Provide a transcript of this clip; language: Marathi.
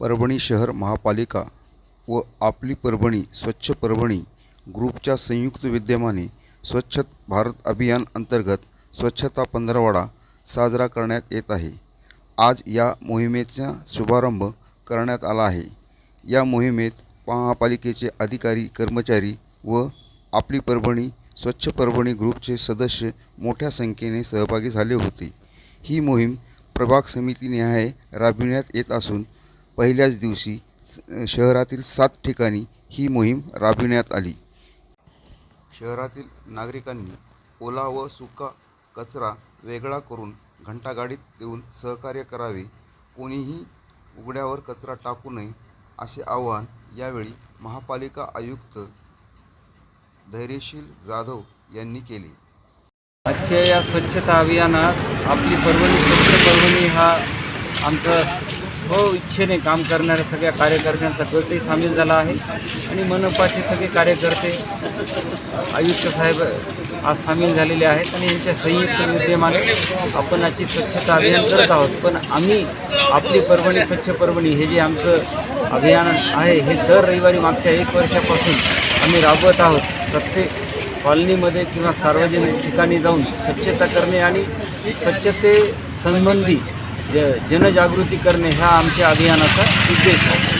परभणी शहर महापालिका व आपली परभणी स्वच्छ परभणी ग्रुपच्या संयुक्त विद्यमाने स्वच्छ भारत अभियान अंतर्गत स्वच्छता पंधरवडा साजरा करण्यात येत आहे. आज या मोहिमेचा शुभारंभ करण्यात आला आहे. या मोहिमेत महापालिकेचे अधिकारी कर्मचारी व आपली परभणी स्वच्छ परभणी ग्रुपचे सदस्य मोठ्या संख्येने सहभागी झाले होते. ही मोहीम प्रभाग समितीनिहाय राबविण्यात येत असून पहिल्याच दिवशी शहरातील सात ठिकाणी ही मोहीम राबविण्यात आली. शहरातील नागरिकांनी ओला व सुका कचरा वेगळा करून घंटागाडीत देऊन सहकार्य करावे. कोणीही उघड्यावर कचरा टाकू नये असे आवाहन यावेळी महापालिका आयुक्त धैर्यशील जाधव यांनी केले. आजच्या या स्वच्छता अभियानात आपली परभणी स्वच्छ परभणी हा आमचा स्व इच्छेने काम करणाऱ्या सगळ्या कार्यकर्त्यांचा गटही सामील झाला आहे आणि मनपाचे सगळे कार्यकर्ते आयुक्त साहेब आज सामील झालेले आहेत आणि यांच्या संयुक्त विद्यमाने आपण आजची स्वच्छता अभियान करत आहोत. पण आम्ही आपली परभणी स्वच्छ परभणी हे जे आमचं अभियान आहे हे दर रविवारी मागच्या एक वर्षापासून आम्ही राबवत आहोत. प्रत्येक कॉलनीमध्ये किंवा सार्वजनिक ठिकाणी जाऊन स्वच्छता करणे आणि स्वच्छते संबंधी ज जनजागृती करणे हा आमच्या अभियानाचा उद्देश आहे.